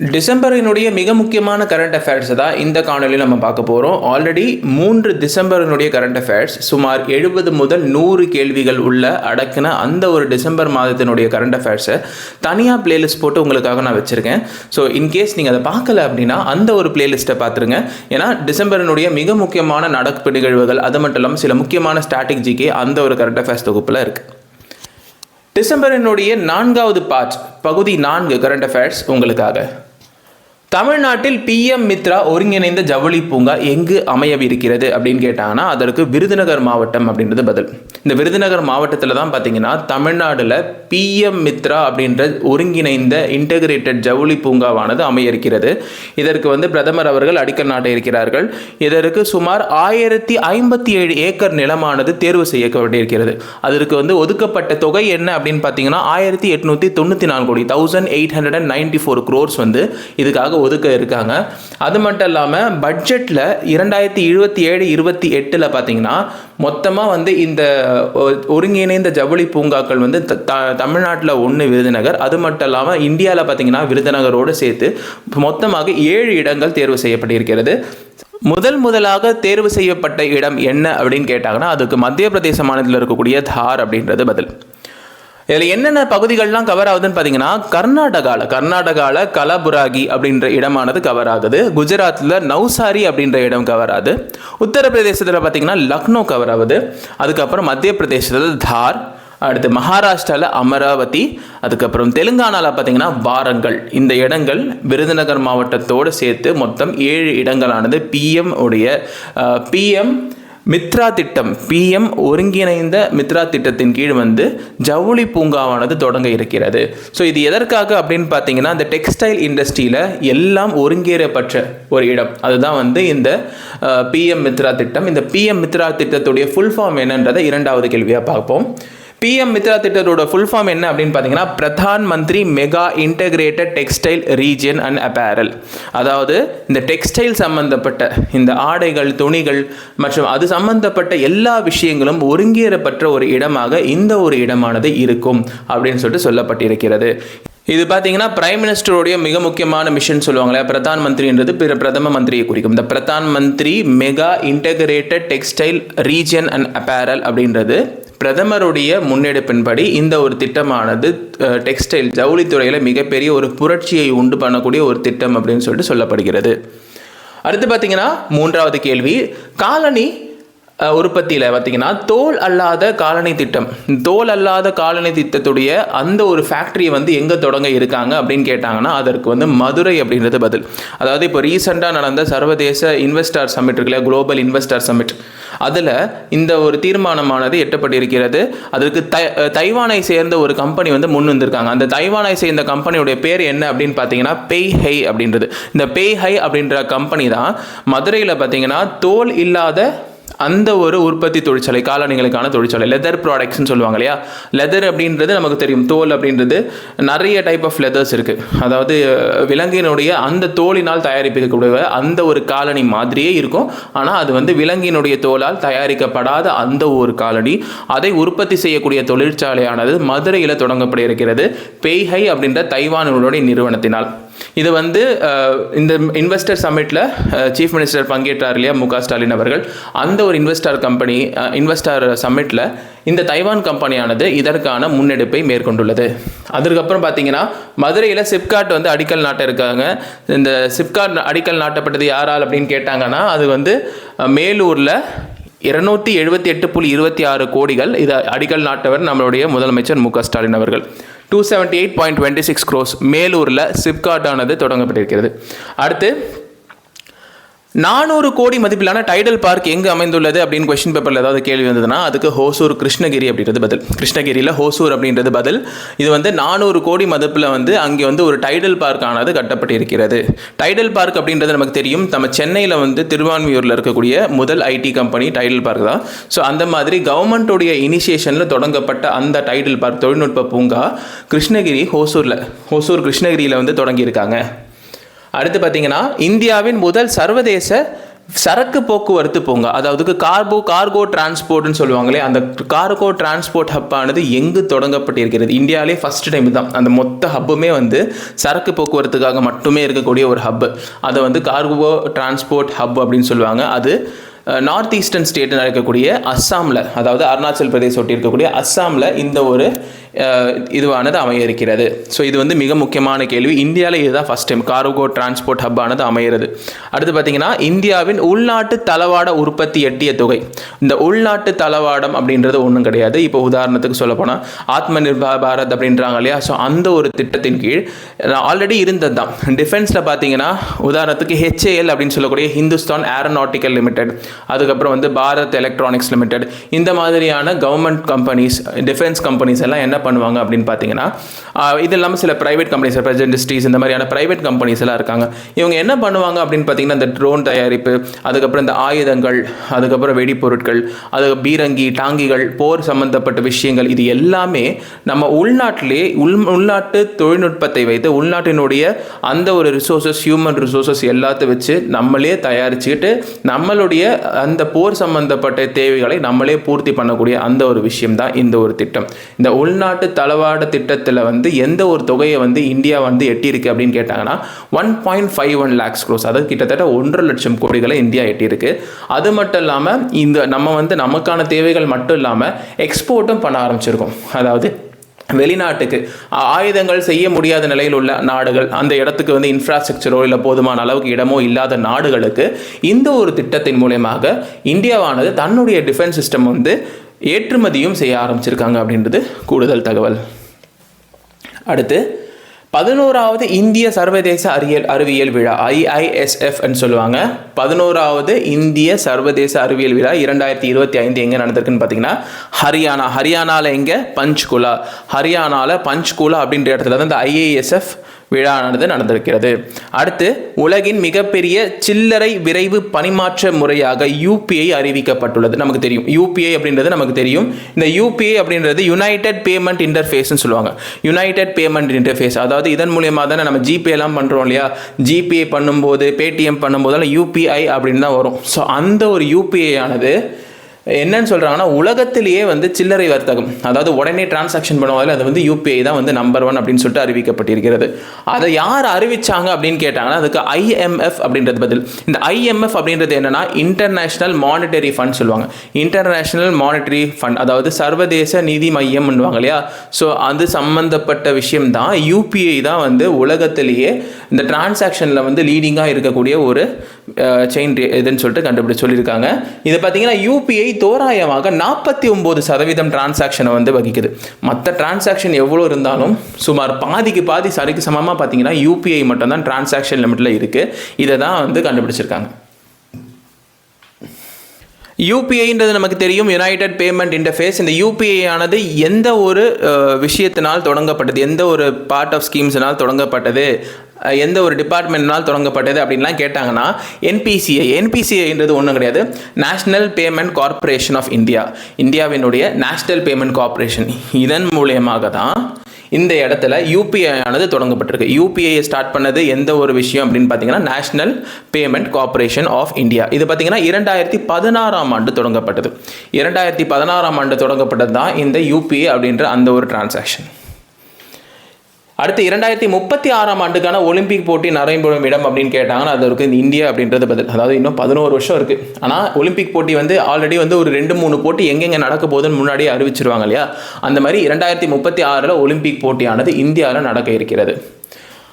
டிசம்பரினுடைய மிக முக்கியமான கரண்ட் அஃபேர்ஸை தான் இந்த காணொலியில் நம்ம பார்க்க போகிறோம் ஆல்ரெடி மூன்று டிசம்பரினுடைய கரண்ட் அஃபேர்ஸ் சுமார் எழுபது முதல் நூறு கேள்விகள் உள்ள அடக்கின அந்த ஒரு டிசம்பர் மாதத்தினுடைய கரண்ட் அஃபேர்ஸை தனியாக பிளேலிஸ்ட் போட்டு உங்களுக்காக நான் வச்சுருக்கேன். ஸோ இன்கேஸ் நீங்கள் அதை பார்க்கல அப்படின்னா அந்த ஒரு பிளேலிஸ்ட்டை பார்த்துருங்க. ஏன்னா டிசம்பரினுடைய மிக முக்கியமான நடப்பு நிகழ்வுகள் அது மட்டும் இல்லாமல் சில முக்கியமான ஸ்ட்ராட்டஜிக்கு அந்த ஒரு கரண்ட் அஃபேர்ஸ் தொகுப்பில் இருக்குது டிசம்பரினுடைய நான்காவது பார்ட் பகுதி நான்கு கரண்ட் அஃபேர்ஸ் உங்களுக்காக. தமிழ்நாட்டில் பிஎம் மித்ரா ஒருங்கிணைந்த ஜவுளி பூங்கா எங்கு அமையவிருக்கிறது அப்படின்னு கேட்டாங்கன்னா அதற்கு விருதுநகர் மாவட்டம் அப்படின்றது பதில். இந்த விருதுநகர் மாவட்டத்தில் தான் பார்த்தீங்கன்னா தமிழ்நாடுல பிஎம் மித்ரா அப்படின்ற ஒருங்கிணைந்த இன்டகிரேட்டட் ஜவுளி பூங்காவானது அமைய இருக்கிறது இதற்கு வந்து பிரதமர் அவர்கள் அடிக்கல் நாட்ட இருக்கிறார்கள். இதற்கு சுமார் ஆயிரத்தி ஐம்பத்தி ஏழு ஏக்கர் நிலமானது தேர்வு செய்யப்பட்டிருக்கிறது. அதற்கு வந்து ஒதுக்கப்பட்ட தொகை என்ன அப்படின்னு பார்த்தீங்கன்னா ஆயிரத்தி எட்நூற்றி தொண்ணூற்றி நாலு கோடி thousand eight hundred and ninety four crores வந்து இதுக்காக ஒதுக்க இருக்காங்க. அது மட்டும் இல்லாமல் பட்ஜெட்டில் இரண்டாயிரத்தி இருபத்தி ஏழு இருபத்தி எட்டில் பார்த்தீங்கன்னா மொத்தமாக வந்து இந்த ஒ- ஒருங்கிணைந்த ஜவுளி பூங்காக்கள் வந்து த- த- தமிழ்நாட்டில் ஒன்று விருதுநகர். அது மட்டும் இல்லாமல் இந்தியாவில் பார்த்தீங்கன்னா விருதுநகரோடு சேர்த்து மொத்தமாக ஏழு இடங்கள் தேர்வு செய்யப்பட்டிருக்கிறது. முதல் முதலாக தேர்வு செய்யப்பட்ட இடம் என்ன அப்படின்னு கேட்டாங்கன்னா அதுக்கு மத்திய பிரதேச மாநிலத்தில் இருக்கக்கூடிய தார் அப்படின்றது பதில். இதில் என்னென்ன பகுதிகள்லாம் கவர் ஆகுதுன்னு பார்த்தீங்கன்னா கர்நாடகாவில் கர்நாடகாவில் கலபுராகி அப்படின்ற இடமானது கவர் ஆகுது. குஜராத்தில் நௌசாரி அப்படின்ற இடம் கவர் ஆகுது. உத்தரப்பிரதேசத்தில் பார்த்தீங்கன்னா லக்னோ கவர் ஆகுது. அதுக்கப்புறம் மத்திய பிரதேசத்தில் தார் அடுத்து மகாராஷ்டிராவில் அமராவதி அதுக்கப்புறம் தெலுங்கானாவில் பார்த்தீங்கன்னா வாரங்கல் இந்த இடங்கள் விருதுநகர் மாவட்டத்தோடு சேர்த்து மொத்தம் ஏழு இடங்களானது. பிஎம் உடைய பிஎம் மித்ரா திட்டம். பிஎம் ஒருங்கிணைந்த மித்ரா திட்டத்தின் கீழ் வந்து ஜவுளி பூங்காவானது தொடங்க இருக்கிறது. ஸோ இது எதற்காக அப்படின்னு பார்த்தீங்கன்னா இந்த டெக்ஸ்டைல் இண்டஸ்ட்ரியில் எல்லாம் ஒருங்கேறப்பட்ட ஒரு இடம். அதுதான் வந்து இந்த பிஎம் மித்ரா திட்டம். இந்த பிஎம் மித்ரா திட்டத்துடைய ஃபுல் ஃபார்ம் என்னன்றதை இரண்டாவது கேள்வியாக பார்ப்போம். பிஎம் மித்ரா திட்டத்தோட ஃபுல் ஃபார்ம் என்ன அப்படின்னு பார்த்தீங்கன்னா Pradhan Mantri mega integrated textile region and apparel அதாவது இந்த டெக்ஸ்டைல் சம்பந்தப்பட்ட இந்த ஆடைகள் துணிகள் மற்றும் அது சம்பந்தப்பட்ட எல்லா விஷயங்களும் ஒருங்கேறப்பட்ட ஒரு இடமாக இந்த ஒரு இடமானது இருக்கும் அப்படின்னு சொல்லிட்டு சொல்லப்பட்டிருக்கிறது. இது பார்த்தீங்கன்னா பிரைம் மினிஸ்டருடைய மிக முக்கியமான மிஷன் சொல்லுவாங்களே பிரதான் மந்திரின்றது பிற பிரதம மந்திரியை குறிக்கும். இந்த Pradhan Mantri mega integrated textile region and apparel அப்படின்றது பிரதமருடைய முன்னெடுப்பின்படி இந்த ஒரு திட்டமானது டெக்ஸ்டைல் ஜவுளித்துறையில் மிகப்பெரிய ஒரு புரட்சியை உண்டு பண்ணக்கூடிய ஒரு திட்டம் அப்படின்னு சொல்லிட்டு சொல்லப்படுகிறது. அடுத்து பார்த்தீங்கன்னா மூன்றாவது கேள்வி காலனி உற்பத்தியில் பார்த்தீங்கன்னா தோல் அல்லாத காலனி திட்டம். தோல் அல்லாத காலனி திட்டத்துடைய அந்த ஒரு ஃபேக்ட்ரியை வந்து எங்கே தொடங்க இருக்காங்க அப்படின்னு கேட்டாங்கன்னா அதற்கு வந்து மதுரை அப்படின்றது பதில். அதாவது இப்போ ரீசெண்டாக நடந்த சர்வதேச இன்வெஸ்டர் சமிட் இருக்குல்ல குளோபல் இன்வெஸ்டர் சமிட் அதில் இந்த ஒரு தீர்மானமானது எட்டப்பட்டிருக்கிறது. அதற்கு தை தைவானை சேர்ந்த ஒரு கம்பெனி வந்து முன் வந்திருக்காங்க. அந்த தைவானை சேர்ந்த கம்பெனியுடைய பேர் என்ன அப்படின்னு பார்த்தீங்கன்னா பேய் ஹை அப்படின்றது. இந்த பேய் ஹை அப்படின்ற கம்பெனி தான் மதுரையில் பார்த்தீங்கன்னா தோல் இல்லாத அந்த ஒரு உற்பத்தி தொழிற்சாலை காலணிகளுக்கான தொழிற்சாலை லெதர் ப்ராடக்ட்ஸ்னு சொல்லுவாங்க இல்லையா? லெதர் அப்படின்றது நமக்கு தெரியும். தோல் அப்படின்றது நிறைய டைப் ஆஃப் லெதர்ஸ் இருக்குது அதாவது விலங்கினுடைய அந்த தோலினால் தயாரிப்பிக்கக்கூடிய அந்த ஒரு காலணி மாதிரியே இருக்கும். ஆனால் அது வந்து விலங்கினுடைய தோலால் தயாரிக்கப்படாத அந்த ஒரு காலணி அதை உற்பத்தி செய்யக்கூடிய தொழிற்சாலையானது மதுரையில் தொடங்கப்பட இருக்கிறது பெய்ஹை அப்படின்ற தைவானுடைய நிறுவனத்தினால். இது வந்து இந்த இன்வெஸ்டர் சம்மிட்டில் சீஃப் மினிஸ்டர் பங்கேற்றார் இல்லையா மு ஸ்டாலின் அவர்கள். அந்த ஒரு இன்வெஸ்டார் கம்பெனி இன்வெஸ்டார் சம்மிட்டில் இந்த தைவான் கம்பெனியானது இதற்கான முன்னெடுப்பை மேற்கொண்டுள்ளது. அதுக்கப்புறம் பார்த்தீங்கன்னா மதுரையில் சிப்காட் வந்து அடிக்கல் நாட்ட இருக்காங்க. இந்த சிப்காட் அடிக்கல் நாட்டப்பட்டது யாரால் அப்படின்னு கேட்டாங்கன்னா அது வந்து மேலூரில் இருநூத்தி எழுபத்தி எட்டு புள்ளி இருபத்தி ஆறு கோடிகள் இதை அடிக்கல் நாட்டவர் நம்மளுடைய முதலமைச்சர் மு க ஸ்டாலின் அவர்கள். Two seventy eight point twenty six crores மேலூரில் SIPCOT ஆனது தொடங்கப்பட்டிருக்கிறது. அடுத்து நானூறு கோடி மதிப்பிலான டைடல் பார்க் எங்கு அமைந்துள்ளது அப்படின்னு கொஸ்டின் பேப்பரில் ஏதாவது கேள்வி வந்ததுன்னா அதுக்கு ஹோசூர் கிருஷ்ணகிரி அப்படின்றது பதில். கிருஷ்ணகிரியில் ஹோசூர் அப்படின்றது பதில். இது வந்து நானூறு கோடி மதிப்பில் வந்து அங்கே வந்து ஒரு டைடல் பார்க் ஆனது கட்டப்பட்டிருக்கிறது. டைடல் பார்க் அப்படின்றது நமக்கு தெரியும். நம்ம சென்னையில் வந்து திருவான்மியூரில் இருக்கக்கூடிய முதல் ஐடி கம்பெனி டைடல் பார்க் தான். ஸோ அந்த மாதிரி கவர்மெண்ட்டோடைய இனிஷியேஷனில் தொடங்கப்பட்ட அந்த டைடல் பார்க் தொழில்நுட்ப பூங்கா கிருஷ்ணகிரி ஹோசூரில் ஹோசூர் கிருஷ்ணகிரியில் வந்து தொடங்கியிருக்காங்க. அடுத்து பார்த்தீங்கன்னா இந்தியாவின் முதல் சர்வதேச சரக்கு போக்குவரத்து பூங்கா அதாவது கார்போ கார்கோ டிரான்ஸ்போர்ட்னு சொல்லுவாங்களே அந்த கார்கோ டிரான்ஸ்போர்ட் ஹப்பானது எங்கு தொடங்கப்பட்டிருக்கிறது? இந்தியாவிலே ஃபஸ்ட் டைம் தான். அந்த மொத்த ஹப்புமே வந்து சரக்கு போக்குவரத்துக்காக மட்டுமே இருக்கக்கூடிய ஒரு ஹப்பு. அதை வந்து கார்கோ டிரான்ஸ்போர்ட் ஹப் அப்படின்னு சொல்லுவாங்க. அது நார்த் ஈஸ்டர்ன் ஸ்டேட்டில் இருக்கக்கூடிய அஸ்ஸாமில் அதாவது அருணாச்சல் பிரதேஷ் ஒட்டி இருக்கக்கூடிய அஸ்ஸாமில் இந்த ஒரு இதுவானது அமைய இருக்கிறது ஸோ இது வந்து மிக முக்கியமான கேள்வி. இந்தியாவில் இதுதான் first time cargo transport hub ஆனது அமையிறது. அடுத்து பார்த்தீங்கன்னா இந்தியாவின் உள்நாட்டு தளவாட உற்பத்தி எட்டிய தொகை. இந்த உள்நாட்டு தளவாடம் அப்படின்றது ஒன்றும் கிடையாது. இப்போ உதாரணத்துக்கு சொல்ல போனால் ஆத்ம நிர்பார் பாரத் அப்படின்றாங்க இல்லையா? ஸோ அந்த ஒரு திட்டத்தின் கீழ் ஆல்ரெடி இருந்தது தான். டிஃபென்ஸில் பார்த்தீங்கன்னா உதாரணத்துக்கு ஹெச்ஏஎல் அப்படின்னு சொல்லக்கூடிய ஹிந்துஸ்தான் ஏரோநாட்டிக்கல் லிமிடெட் அதுக்கப்புறம் வந்து பாரத் எலக்ட்ரானிக்ஸ் லிமிடெட் இந்த மாதிரியான கவர்மெண்ட் கம்பெனிஸ் டிஃபென்ஸ் கம்பெனிஸ் எல்லாம் என்ன பண்ணுவாங்க அப்படின்னு பார்த்தீங்கன்னா இது இல்லாமல் சில ப்ரைவேட் கம்பெனிஸ் பிரஜ் இண்டஸ்ட்ரீஸ் இந்த மாதிரியான ப்ரைவேட் கம்பெனிஸ் எல்லாம் இருக்காங்க. இவங்க என்ன பண்ணுவாங்க அப்படின்னு பார்த்தீங்கன்னா இந்த ட்ரோன் தயாரிப்பு அதுக்கப்புறம் இந்த ஆயுதங்கள் அதுக்கப்புறம் வெடிப்பொருட்கள் அது பீரங்கி டாங்கிகள் போர் சம்பந்தப்பட்ட விஷயங்கள் இது எல்லாமே நம்ம உள்நாட்டிலே உள் உள்நாட்டு தொழில்நுட்பத்தை வைத்து உள்நாட்டினுடைய அந்த ஒரு ரிசோர்ஸஸ் ஹியூமன் ரிசோர்ஸஸ் எல்லாத்தையும் வச்சு நம்மளே தயாரிச்சுக்கிட்டு நம்மளுடைய அந்த போர் சம்பந்தப்பட்ட தேவைகளை நம்மளே பூர்த்தி பண்ணக்கூடிய அந்த ஒரு விஷயம் தான் இந்த ஒரு திட்டம். இந்த உள்நாட்டு தளவாட திட்டத்தில் வந்து எந்த ஒரு தொகையை வந்து இந்தியா வந்து எட்டியிருக்கு அப்படின்னு கேட்டாங்கன்னா one point five one lakhs crores அதாவது கிட்டத்தட்ட ஒன்றரை லட்சம் கோடிகளை இந்தியா எட்டியிருக்கு. அது மட்டும் இல்லாமல் இந்த நம்ம வந்து நமக்கான தேவைகள் மட்டும் இல்லாமல் எக்ஸ்போர்ட்டும் பண்ண ஆரம்பிச்சிருக்கோம். அதாவது வெளிநாட்டுக்கு ஆயுதங்கள் செய்ய முடியாத நிலையில் உள்ள நாடுகள் அந்த இடத்துக்கு வந்து இன்ஃப்ராஸ்ட்ரக்சரோ இல்லை போதுமான அளவுக்கு இடமோ இல்லாத நாடுகளுக்கு இந்த ஒரு திட்டத்தின் மூலயமாக இந்தியாவானது தன்னுடைய டிஃபென்ஸ் சிஸ்டம் வந்து ஏற்றுமதியும் செய்ய ஆரம்பிச்சிருக்காங்க அப்படின்றது கூடுதல் தகவல். அடுத்து பதினோராவது இந்திய சர்வதேச அறிவியல் அறிவியல் விழா ஐஐஎஸ்எஃப்னு சொல்லுவாங்க. பதினோராவது இந்திய சர்வதேச அறிவியல் விழா இரண்டாயிரத்தி இருபத்தி ஐந்து எங்கே நடந்திருக்குன்னு பார்த்தீங்கன்னா ஹரியானா. ஹரியானாவில் எங்கே? பஞ்ச்குலா. ஹரியானாவில் பஞ்ச்குலா அப்படின்ற இடத்துல தான் இந்த ஐஏஎஸ்எஃப் விழாவானது நடந்திருக்கிறது. அடுத்து உலகின் மிகப்பெரிய சில்லறை விரைவு பணிமாற்ற முறையாக யூபிஐ அறிவிக்கப்பட்டுள்ளது. நமக்கு தெரியும். யூபிஐ அப்படின்றது நமக்கு தெரியும். இந்த யூபிஐ அப்படின்றது யுனைடெட் பேமெண்ட் இன்டர்ஃபேஸ்னு சொல்லுவாங்க. யுனைடெட் பேமெண்ட் இன்டர்ஃபேஸ் அதாவது இதன் மூலியமாக தானே நம்ம ஜிபே எல்லாம் பண்ணுறோம் இல்லையா? ஜிபே பண்ணும்போது பேடிஎம் பண்ணும்போதெல்லாம் யூபிஐ அப்படின்னு தான் வரும். ஸோ அந்த ஒரு யூபிஐ ஆனது என்னன்னு சொல்கிறாங்கன்னா உலகத்திலேயே வந்து சில்லறை வர்த்தகம் அதாவது உடனே டிரான்சாக்ஷன் பண்ணுவாங்க அது வந்து யூபிஐ தான் வந்து நம்பர் ஒன் அப்படின்னு சொல்லிட்டு அறிவிக்கப்பட்டிருக்கிறது. அதை யார் அறிவிச்சாங்க அப்படின்னு கேட்டாங்கன்னா அதுக்கு ஐஎம்எஃப் அப்படின்றது பதில். இந்த ஐஎம்எஃப் அப்படின்றது என்னன்னா இன்டர்நேஷனல் மானிட்டரி ஃபண்ட் சொல்லுவாங்க. இன்டர்நேஷனல் மானிட்டரி ஃபண்ட் அதாவது சர்வதேச நிதி மையம்னுவாங்க இல்லையா? ஸோ அது சம்பந்தப்பட்ட விஷயம் தான் யூபிஐ தான் வந்து உலகத்திலேயே இந்த டிரான்சாக்ஷனில் வந்து லீடிங்காக இருக்கக்கூடிய ஒரு செயின் இதுன்னு சொல்லிட்டு கண்டுபிடிச்சு சொல்லியிருக்காங்க. இது பார்த்தீங்கன்னா யூபிஐ தோராயமாக நாற்பத்தி ஒம்பது சதவீதம் டிரான்சாக்ஷனை வந்து வகிக்குது. மற்ற டிரான்சாக்ஷன் எவ்வளோ இருந்தாலும் சுமார் பாதிக்கு பாதி சரிக்கு சமமாக பார்த்தீங்கன்னா யூபிஐ மட்டும்தான் டிரான்சாக்ஷன் லிமிட்டில் இருக்குது இதை தான் வந்து கண்டுபிடிச்சிருக்காங்க. யூபிஐன்றது நமக்கு தெரியும். யுனைடெட் பேமெண்ட் இன்டர்ஃபேஸ் இந்த யூபிஐ ஆனது எந்த ஒரு விஷயத்தினால் தொடங்கப்பட்டது எந்த ஒரு பார்ட் ஆஃப் ஸ்கீம்ஸ்னால் தொடங்கப்பட்டது எந்த ஒரு டிபார்ட்மெண்ட்னால் தொடங்கப்பட்டது அப்படின்லாம் கேட்டாங்கன்னா என்பிசிஐ என்பிசிஐன்றது ஒன்றும் கிடையாது. National payment corporation of India இந்தியாவினுடைய நேஷ்னல் பேமெண்ட் கார்பரேஷன் இதன் மூலியமாக தான் இந்த இடத்துல யூபிஐ ஆனது தொடங்கப்பட்டிருக்கு. யூபிஐ ஸ்டார்ட் பண்ணது எந்த ஒரு விஷயம் அப்படின்னு பார்த்தீங்கன்னா national payment corporation of India இது பார்த்தீங்கன்னா இரண்டாயிரத்தி பதினாறாம் ஆண்டு தொடங்கப்பட்டது. இரண்டாயிரத்தி பதினாறாம் ஆண்டு தொடங்கப்பட்டது தான் இந்த யூபிஐ அப்படின்ற அந்த ஒரு டிரான்சாக்ஷன் அடுத்து இரண்டாயிரத்தி முப்பத்தி ஆறாம் ஆண்டுக்கான ஒலிம்பிக் போட்டி நடைபெறும் இடம் அப்படின்னு கேட்டாங்கன்னா அது இருக்கு இந்தியா அப்படின்றது பதில். அதாவது இன்னும் பதினோரு வருஷம் இருக்கு. ஆனால் ஒலிம்பிக் போட்டி வந்து ஆல்ரெடி வந்து ஒரு ரெண்டு மூணு போட்டி எங்கெங்க நடக்க போகுதுன்னு முன்னாடியே அறிவிச்சிருவாங்க இல்லையா? அந்த மாதிரி இரண்டாயிரத்தி முப்பத்தி ஆறில் ஒலிம்பிக் போட்டியானது இந்தியாவில் நடக்க இருக்கிறது.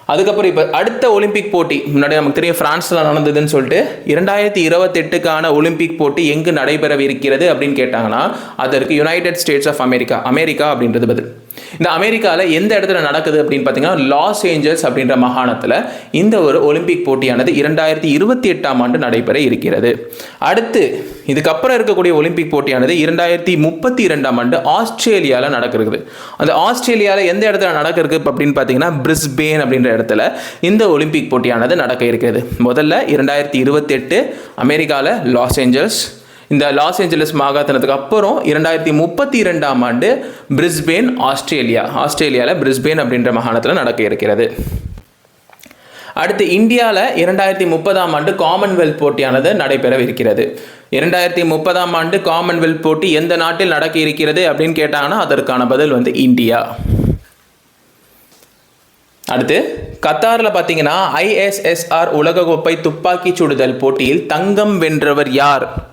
அதுக்கப்புறம் இப்போ அடுத்த ஒலிம்பிக் போட்டி முன்னாடி நமக்கு தெரியும் ஃப்ரான்ஸில் நடந்ததுன்னு சொல்லிட்டு இரண்டாயிரத்தி இருபத்தெட்டுக்கான ஒலிம்பிக் போட்டி எங்கு நடைபெறவிருக்கிறது அப்படின்னு கேட்டாங்கன்னா அதற்கு United States of America America அப்படின்றது பதில். இந்த அமெரிக்காவில் எந்த இடத்துல நடக்குது அப்படின்னு பார்த்தீங்கன்னா லாஸ் ஏஞ்சல்ஸ் அப்படின்ற மாகாணத்தில் இந்த ஒரு ஒலிம்பிக் போட்டியானது இரண்டாயிரத்தி இருபத்தி எட்டாம் ஆண்டு நடைபெற இருக்கிறது. அடுத்து இதுக்கப்புறம் இருக்கக்கூடிய ஒலிம்பிக் போட்டியானது இரண்டாயிரத்தி முப்பத்தி இரண்டாம் ஆண்டு ஆஸ்திரேலியாவில் நடக்கிறது. அந்த ஆஸ்திரேலியாவில் எந்த இடத்துல நடக்கிறது அப்படின்னு பார்த்தீங்கன்னா பிரிஸ்பேன் அப்படின்ற இடத்துல இந்த ஒலிம்பிக் போட்டியானது நடக்க இருக்கிறது. முதல்ல இரண்டாயிரத்தி இருபத்தெட்டு அமெரிக்காவில் லாஸ் ஏஞ்சல்ஸ் இந்த லாஸ் ஏஞ்சலஸ் மாகாத்தனத்துக்கு அப்புறம் இரண்டாயிரத்தி முப்பத்தி இரண்டாம் ஆண்டு பிரிஸ்பேன் ஆஸ்திரேலியா. ஆஸ்திரேலியாவில் பிரிஸ்பேன் அப்படின்ற மாகாணத்தில் நடக்க இருக்கிறது. அடுத்து இந்தியாவில் இரண்டாயிரத்தி முப்பதாம் ஆண்டு காமன்வெல்த் போட்டியானது நடைபெறவிருக்கிறது. இரண்டாயிரத்தி முப்பதாம் ஆண்டு காமன்வெல்த் போட்டி எந்த நாட்டில் நடக்க இருக்கிறது அப்படின்னு கேட்டாங்கன்னா அதற்கான பதில் வந்து இந்தியா. அடுத்து கத்தாரில் பார்த்தீங்கன்னா ஐஎஸ்எஸ்ஆர் உலகக்கோப்பை துப்பாக்கிச் சுடுதல் போட்டியில் தங்கம் வென்றவர் யார்?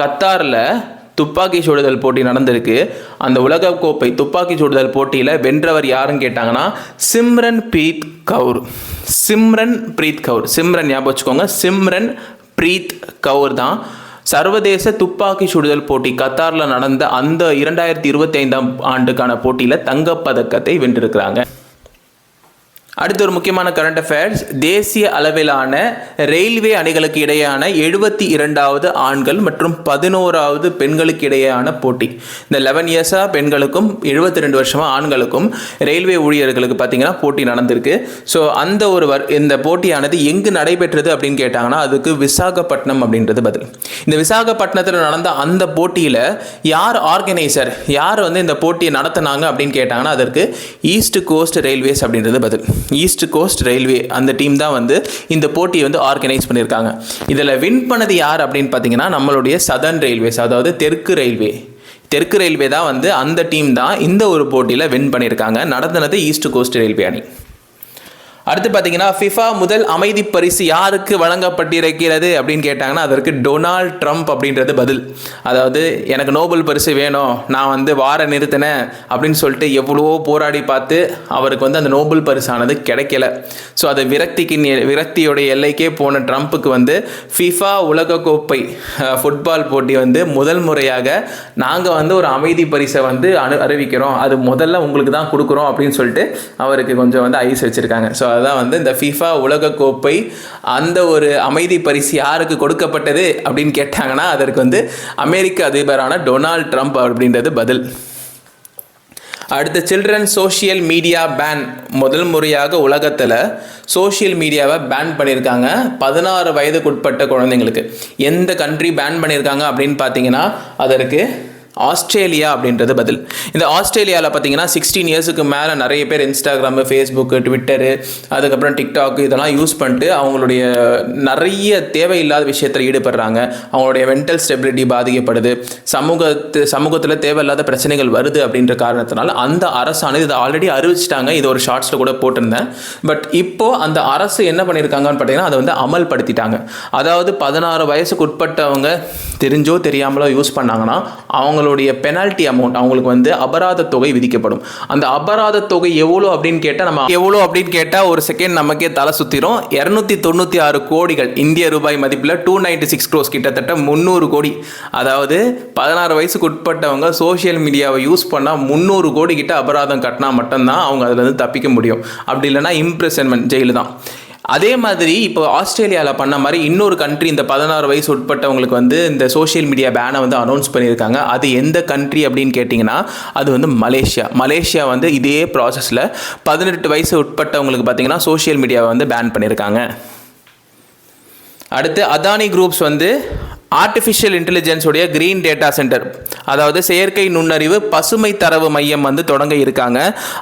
கத்தாரில் துப்பாக்கி சுடுதல் போட்டி நடந்திருக்கு. அந்த உலகக்கோப்பை துப்பாக்கி சுடுதல் போட்டியில் வென்றவர் யாருன்னு கேட்டாங்கன்னா சிம்ரன் பிரீத் கவுர். சிம்ரன் பிரீத் கவுர். சிம்ரன் ஞாபகம் வச்சுக்கோங்க. சிம்ரன் பிரீத் கவுர் தான். சர்வதேச துப்பாக்கி சுடுதல் போட்டி கத்தாரில் நடந்த அந்த இரண்டாயிரத்தி இருபத்தி ஐந்தாம் ஆண்டுக்கான போட்டியில் தங்கப்பதக்கத்தை வென்றிருக்கிறாங்க. அடுத்து ஒரு முக்கியமான கரண்ட் அஃபேர்ஸ் தேசிய அளவிலான ரயில்வே அணிகளுக்கு இடையேயான எழுபத்தி இரண்டாவது ஆண்கள் மற்றும் பதினோராவது பெண்களுக்கு இடையேயான போட்டி. இந்த லெவன் இயர்ஸாக பெண்களுக்கும் எழுபத்தி ரெண்டு வருஷமாக ஆண்களுக்கும் ரயில்வே ஊழியர்களுக்கு பார்த்தீங்கன்னா போட்டி நடந்திருக்கு. ஸோ அந்த ஒரு வர் இந்த போட்டியானது எங்கு நடைபெற்றது அப்படின்னு கேட்டாங்கன்னா அதுக்கு விசாகப்பட்டினம் அப்படின்றது பதில். இந்த விசாகப்பட்டினத்தில் நடந்த அந்த போட்டியில் யார் ஆர்கனைசர் யார் வந்து இந்த போட்டியை நடத்தினாங்க அப்படின்னு கேட்டாங்கன்னா அதற்கு ஈஸ்ட் கோஸ்ட் ரயில்வேஸ் அப்படின்றது பதில். ஈஸ்ட் கோஸ்ட் ரயில்வே அந்த டீம் தான் வந்து இந்த போட்டியை வந்து ஆர்கனைஸ் பண்ணியிருக்காங்க. இதில் வின் பண்ணது யார் அப்படின்னு பார்த்தீங்கன்னா நம்மளுடைய சதர்ன் ரயில்வேஸ் அதாவது தெற்கு ரயில்வே தெற்கு ரயில்வே தான் வந்து அந்த டீம் தான் இந்த ஒரு போட்டியில் வின் பண்ணியிருக்காங்க. நடத்தினது ஈஸ்ட் கோஸ்ட் ரயில்வே அணி. அடுத்து பார்த்தீங்கன்னா ஃபிஃபா முதல் அமைதி பரிசு யாருக்கு வழங்கப்பட்டிருக்கிறது அப்படின்னு கேட்டாங்கன்னா அதற்கு டொனால்ட் ட்ரம்ப் அப்படின்றது பதில். அதாவது எனக்கு நோபல் பரிசு வேணும் நான் வந்து வார நிறுத்தினேன் அப்படின்னு சொல்லிட்டு எவ்வளவோ போராடி பார்த்து அவருக்கு வந்து அந்த நோபல் பரிசானது கிடைக்கல. ஸோ அது விரக்திக்கு விரக்தியோட எல்லைக்கே போன ட்ரம்ப்புக்கு வந்து ஃபிஃபா உலகக்கோப்பை ஃபுட்பால் போட்டி வந்து முதல் முறையாக நாங்கள் வந்து ஒரு அமைதி பரிசை வந்து அனு அறிவிக்கிறோம். அது முதல்ல உங்களுக்கு தான் கொடுக்குறோம் அப்படின்னு சொல்லிட்டு அவருக்கு கொஞ்சம் வந்து ஐஸ் வச்சுருக்காங்க. ஸோ தான் வந்து இந்த ஃபிஃபா உலகக்கோப்பை அந்த ஒரு அமைதி பரிசு யாருக்கு கொடுக்கப்பட்டது அப்படின்னு கேட்டாங்கன்னா அதற்கு வந்து அமெரிக்க அதிபரான டொனால்ட் ட்ரம்ப் அப்படின்றது பதில். அடுத்த சில்ட்ரன் சோஷியல் மீடியா பேன் முதல் முறையாக உலகத்தில் சோஷியல் மீடியாவை பேன் பண்ணியிருக்காங்க. பதினாறு வயதுக்குட்பட்ட குழந்தைங்களுக்கு. எந்த கண்ட்ரி பேன் பண்ணியிருக்காங்க அப்படின்னு பார்த்தீங்கன்னா அதற்கு ஆஸ்திரேலியா அப்படின்றது பதில். இந்த ஆஸ்திரேலியாவில் பார்த்தீங்கன்னா சிக்ஸ்டீன் இயர்ஸுக்கு மேலே நிறைய பேர் இன்ஸ்டாகிராமு ஃபேஸ்புக்கு ட்விட்டரு அதுக்கப்புறம் டிக்டாக் இதெல்லாம் யூஸ் பண்ணிட்டு அவங்களுடைய நிறைய தேவையில்லாத விஷயத்தில் ஈடுபடுறாங்க. அவங்களுடைய மென்டல் ஸ்டெபிலிட்டி பாதிக்கப்படுது. சமூகத்து சமூகத்தில் தேவையில்லாத பிரச்சனைகள் வருது அப்படின்ற காரணத்தினால அந்த அரசானது இதை ஆல்ரெடி அறிவிச்சிட்டாங்க. இது ஒரு ஷார்ட்ஸில் கூட போட்டிருந்தேன். பட் இப்போது அந்த அரசு என்ன பண்ணியிருக்காங்கன்னு பார்த்தீங்கன்னா அதை வந்து அமல்படுத்திட்டாங்க. அதாவது பதினாறு வயசுக்கு உட்பட்டவங்க தெரிஞ்சோ தெரியாமலோ யூஸ் பண்ணாங்கன்னா அவங்களுடைய பெனால்ட்டி அமௌண்ட் அவங்களுக்கு வந்து அபராத தொகை விதிக்கப்படும். அந்த அபராத தொகை எவ்வளோ அப்படின்னு கேட்டால் நம்ம எவ்வளோ அப்படின்னு கேட்டால் ஒரு செகண்ட் நமக்கே தலை சுற்றிரும் இரநூத்தி தொண்ணூற்றி ஆறு கோடிகள் இந்திய ரூபாய் மதிப்பில் டூ நைன்டி சிக்ஸ் க்ரோஸ் கிட்டத்தட்ட முந்நூறு கோடி. அதாவது பதினாறு வயசுக்கு உட்பட்டவங்க சோஷியல் மீடியாவை யூஸ் பண்ணால் முந்நூறு கோடி கிட்ட அபராதம் கட்டினா மட்டும்தான் அவங்க அதில் தப்பிக்க முடியும். அப்படி இல்லைன்னா இம்ப்ரெசன்மெண்ட் ஜெயிலு தான் அதே மாதிரி இப்போ ஆஸ்திரேலியாவில் பண்ண மாதிரி இன்னொரு கண்ட்ரி இந்த பதினாறு வயசு உட்பட்டவங்களுக்கு வந்து இந்த சோஷியல் மீடியா பேனை வந்து அனௌன்ஸ் பண்ணியிருக்காங்க. அது எந்த கண்ட்ரி அப்படின்னு கேட்டிங்கன்னா அது வந்து மலேசியா. மலேசியா வந்து இதே ப்ராசஸில் பதினெட்டு வயசு உட்பட்டவங்களுக்கு பார்த்தீங்கன்னா சோஷியல் மீடியாவை வந்து பேன் பண்ணியிருக்காங்க. அடுத்து அதானி குரூப்ஸ் வந்து ஆர்டிஃபிஷியல் இன்டெலிஜென்ஸுடைய கிரீன் டேட்டா சென்டர் அதாவது செயற்கை நுண்ணறிவு பசுமை தரவு மையம் வந்து தொடங்க இருக்காங்க.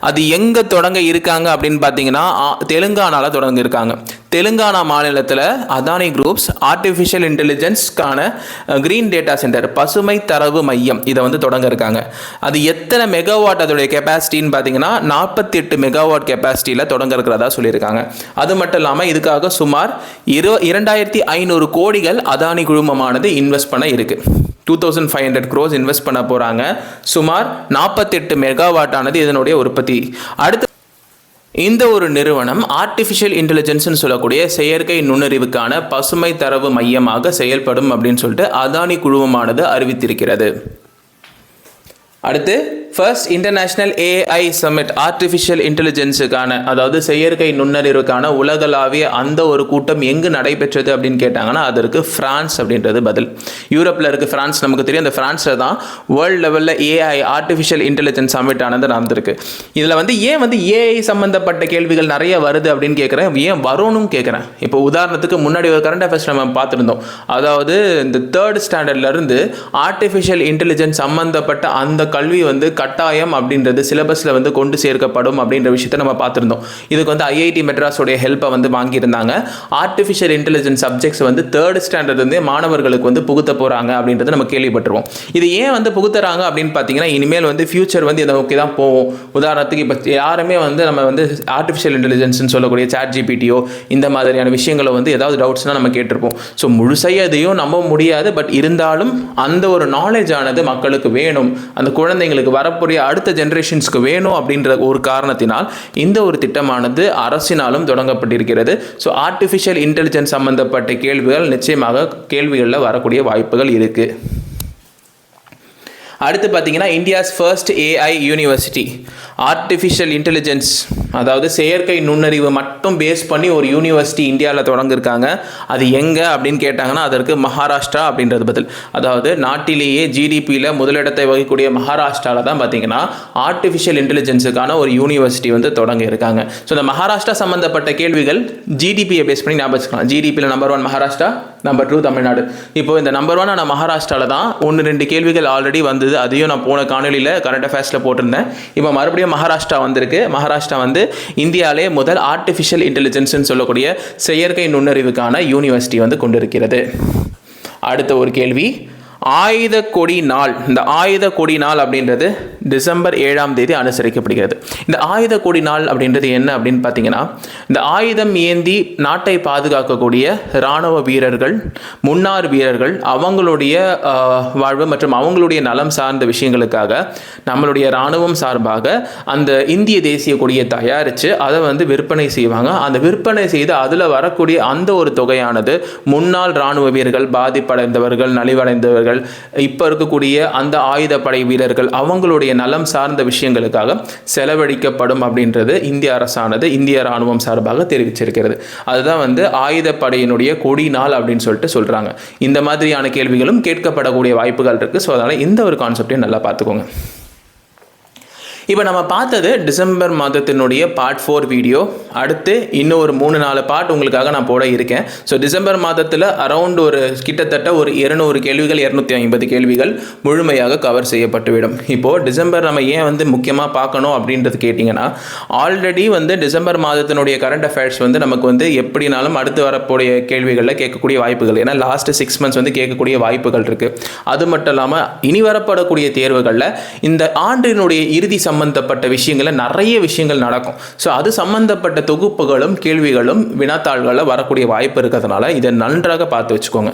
அது எங்கே தொடங்க இருக்காங்க அப்படின்னு பார்த்தீங்கன்னா தெலுங்கானாவில் தொடங்க இருக்காங்க. தெலுங்கானா மாநிலத்தில் அதானி குரூப்ஸ் ஆர்டிஃபிஷியல் இன்டெலிஜென்ஸ்க்கான கிரீன் டேட்டா சென்டர் பசுமை தரவு மையம் இதை வந்து தொடங்க இருக்காங்க. அது எத்தனை மெகாவாட் அதோடைய கெப்பாசிட்டின்னு பார்த்தீங்கன்னா நாற்பத்தி எட்டு மெகாவாட் கெப்பாசிட்டியில் தொடங்க இருக்கிறதா சொல்லியிருக்காங்க. அது மட்டும் இல்லாமல் இதுக்காக சுமார் இரு இரண்டாயிரத்தி ஐநூறு கோடிகள் அதானி குழுமமானது இன்வெஸ்ட் பண்ண இருக்குது two thousand five hundred crores invest பண்ண போகிறாங்க சுமார் நாற்பத்தெட்டு மெகாவாட் ஆனது இதனுடைய உற்பத்தி. அடுத்து இந்த ஒரு நிறுவனம் ஆர்டிஃபிஷியல் இன்டெலிஜென்ஸ்னு சொல்லக்கூடிய செயற்கை நுண்ணறிவுக்கான பசுமை தரவு மையமாக செயல்படும் அப்படின்னு சொல்லிட்டு அதானி குழுமமானது அறிவித்திருக்கிறது. அடுத்து first international AI summit artificial இன்டெலிஜென்ஸுக்கான அதாவது செயற்கை நுண்ணறிவுக்கான உலகளாவிய அந்த ஒரு கூட்டம் எங்கு நடைபெற்றது அப்படின்னு கேட்டாங்கன்னா அதற்கு ஃப்ரான்ஸ் அப்படின்றது பதில். யூரோப்பில் இருக்க ஃப்ரான்ஸ் நமக்கு தெரியும். அந்த ஃப்ரான்ஸில் தான் வேர்ல்டு லெவலில் ஏஐ ஆர்டிஃபிஷியல் இன்டெலிஜென்ஸ் சமிட் ஆனது நடந்திருக்கு. இதில் வந்து ஏன் வந்து ஏஐ சம்மந்தப்பட்ட கேள்விகள் நிறைய வருது அப்படின்னு கேட்குறேன் ஏன் வரும்னு கேட்குறேன் இப்போ உதாரணத்துக்கு முன்னாடி ஒரு கரண்ட் அஃபேர்ஸ் நம்ம பார்த்துருந்தோம். அதாவது இந்த தேர்ட் ஸ்டாண்டர்ட்லேருந்து ஆர்டிஃபிஷியல் இன்டெலிஜென்ஸ் சம்மந்தப்பட்ட அந்த கல்வி வந்து கட்டாயம் அப்படின்றது சிலபஸில் வந்து கொண்டு சேர்க்கப்படும் அப்படின்ற விஷயத்தை நம்ம பார்த்துருந்தோம். இதுக்கு வந்து ஐஐடி மெட்ராஸோடைய ஹெல்ப்பை வந்து வாங்கியிருந்தாங்க. ஆர்டிஃபிஷியல் இன்டெலிஜென்ஸ் சப்ஜெக்ட்ஸ் வந்து தேர்ட் ஸ்டாண்டர்ட் வந்து மாணவர்களுக்கு வந்து புகுத்த போகிறாங்க அப்படின்றத நம்ம கேள்விப்பட்டிருவோம். இது ஏன் வந்து புகுத்துறாங்க அப்படின்னு பார்த்தீங்கன்னா இனிமேல் வந்து ஃபியூச்சர் வந்து இதை நோக்கி தான் போவோம். உதாரணத்துக்கு இப்போ யாருமே வந்து நம்ம வந்து ஆர்டிஃபிஷியல் இன்டெலிஜென்ஸ்னு சொல்லக்கூடிய சாட் ஜிபிடியோ இந்த மாதிரியான விஷயங்களை வந்து ஏதாவது டவுட்ஸ்னால் நம்ம கேட்டிருப்போம். ஸோ முழுசையாக எதையும் நம்ப முடியாது பட் இருந்தாலும் அந்த ஒரு நாலேஜ் ஆனது மக்களுக்கு வேணும். அந்த குழந்தைங்களுக்கு வர வரக்கூடிய அடுத்த ஜென்ரேஷன்ஸ்க்கு வேணும் அப்படின்ற ஒரு காரணத்தினால் இந்த ஒரு திட்டமானது அரசினாலும் தொடங்கப்பட்டிருக்கிறது. ஸோ ஆர்டிஃபிஷியல் இன்டெலிஜென்ஸ் சம்பந்தப்பட்ட கேள்விகள் நிச்சயமாக கேள்விகளில் வரக்கூடிய வாய்ப்புகள் இருக்குது அடுத்து பார்த்தீங்கன்னா India's first AI university artificial intelligence அதாவது செயற்கை நுண்ணறிவு மட்டும் பேஸ் பண்ணி ஒரு யூனிவர்சிட்டி இந்தியாவில் தொடங்கியிருக்காங்க. அது எங்கே அப்படின்னு கேட்டாங்கன்னா அதற்கு மகாராஷ்டிரா அப்படின்றது பதில். அதாவது நாட்டிலேயே ஜிடிபியில் முதலிடத்தை வகிக்கக்கூடிய மகாராஷ்டிராவில் தான் பார்த்தீங்கன்னா ஆர்டிஃபிஷியல் இன்டெலிஜென்ஸுக்கான ஒரு யூனிவர்சிட்டி வந்து தொடங்க இருக்காங்க ஸோ இந்த மகாராஷ்டிரா சம்மந்தப்பட்ட கேள்விகள் ஜிடிபியை பேஸ் பண்ணி ஞாபகம் வச்சுக்கலாம். ஜிடிபியில் number one Maharashtra number two Tamil Nadu. இப்போ இந்த நம்பர் ஒன் ஆனால் மகாராஷ்டிராவில் தான் ஒன்று ரெண்டு கேள்விகள் ஆல்ரெடி வந்து வந்தது. அதையும் நான் போன காணொலியில் கரண்ட் அஃபேர்ஸில் போட்டிருந்தேன். இப்போ மறுபடியும் மகாராஷ்டிரா வந்திருக்கு. மகாராஷ்டிரா வந்து இந்தியாவிலே முதல் ஆர்டிஃபிஷியல் இன்டெலிஜென்ஸ்னு சொல்லக்கூடிய செயற்கை நுண்ணறிவுக்கான யூனிவர்சிட்டி வந்து கொண்டிருக்கிறது. அடுத்த ஒரு கேள்வி. ஆயுத கொடி நாள் இந்த ஆயுத கொடி நாள் அப்படின்றது டிசம்பர் ஏழாம் தேதி அனுசரிக்கப்படுகிறது. இந்த ஆயுத கொடி நாள் அப்படின்றது என்ன அப்படின்னு பார்த்தீங்கன்னா இந்த ஆயுதம் ஏந்தி நாட்டை பாதுகாக்கக்கூடிய இராணுவ வீரர்கள் முன்னார் வீரர்கள் அவங்களுடைய வாழ்வு மற்றும் அவங்களுடைய நலம் சார்ந்த விஷயங்களுக்காக நம்மளுடைய இராணுவம் சார்பாக அந்த இந்திய தேசிய கொடியை தயாரித்து அதை வந்து விற்பனை செய்வாங்க. அந்த விற்பனை செய்து அதில் வரக்கூடிய அந்த ஒரு தொகையானது முன்னாள் இராணுவ வீரர்கள் பாதிப்படைந்தவர்கள் நலிவடைந்தவர்கள் இப்போ இருக்கக்கூடிய அந்த ஆயுதப்படை வீரர்கள் அவங்களுடைய நலம் சார்ந்த விஷயங்களுக்காக செலவழிக்கப்படும் அப்படின்றது இந்திய அரசானது இந்திய ராணுவம் சார்பாக தெரிவிச்சிருக்கிறது. அதுதான் வந்து ஆயுதப்படையினுடைய கொடி நாள் அப்படின்னு சொல்லிட்டு சொல்கிறாங்க இந்த மாதிரியான கேள்விகளும் கேட்கப்படக்கூடிய வாய்ப்புகள் இருக்குது ஸோ அதனால் இந்த ஒரு கான்செப்டையும் நல்லா பார்த்துக்கோங்க. இப்போ நம்ம பார்த்தது டிசம்பர் மாதத்தினுடைய பார்ட் ஃபோர் வீடியோ அடுத்து இன்னும் ஒரு மூணு நாலு பார்ட் உங்களுக்காக நான் போட இருக்கேன். ஸோ டிசம்பர் மாதத்தில் அரௌண்ட் ஒரு கிட்டத்தட்ட ஒரு இருநூறு கேள்விகள் இரநூத்தி ஐம்பது கேள்விகள் முழுமையாக கவர் செய்யப்பட்டுவிடும். இப்போது டிசம்பர் நம்ம ஏன் வந்து முக்கியமாக பார்க்கணும் அப்படின்றது கேட்டிங்கன்னா ஆல்ரெடி வந்து டிசம்பர் மாதத்தினுடைய கரண்ட் அஃபேர்ஸ் வந்து நமக்கு வந்து எப்படினாலும் அடுத்து வரக்கூடிய கேள்விகளில் கேட்கக்கூடிய வாய்ப்புகள். ஏன்னா லாஸ்ட் சிக்ஸ் மந்த்ஸ் வந்து கேட்கக்கூடிய வாய்ப்புகள் இருக்குது அது மட்டும் இல்லாமல் இனி வரப்படக்கூடிய தேர்வுகளில் இந்த ஆண்டினுடைய இறுதி சம்பந்தப்பட்ட விஷயங்களில் நிறைய விஷயங்கள் நடக்கும். ஸோ அது சம்பந்தப்பட்ட தொகுப்புகளும் கேள்விகளும் வினாத்தாள்களில் வரக்கூடிய வாய்ப்பு இருக்கிறதுனால இதை நன்றாக பார்த்து வச்சுக்கோங்க.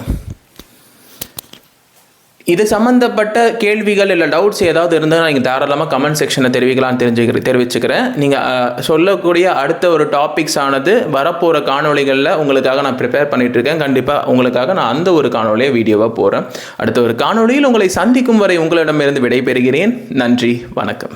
இது சம்மந்தப்பட்ட கேள்விகள் இல்லை டவுட்ஸ் ஏதாவது இருந்தால் நீங்கள் தாராளமாக கமெண்ட் செக்ஷனில் தெரிவிக்கலாம்னு தெரிஞ்சுக்கிற தெரிவிச்சுக்கிறேன். நீங்கள் சொல்லக்கூடிய அடுத்த ஒரு டாபிக்ஸ் ஆனது வரப்போகிற காணொளிகளில் உங்களுக்காக நான் ப்ரிப்பேர் பண்ணிகிட்ருக்கேன் இருக்கேன் கண்டிப்பாக உங்களுக்காக நான் அந்த ஒரு காணொலியை வீடியோவாக போகிறேன் அடுத்த ஒரு காணொளியில் உங்களை சந்திக்கும் வரை உங்களிடமிருந்து விடைபெறுகிறேன். நன்றி வணக்கம்.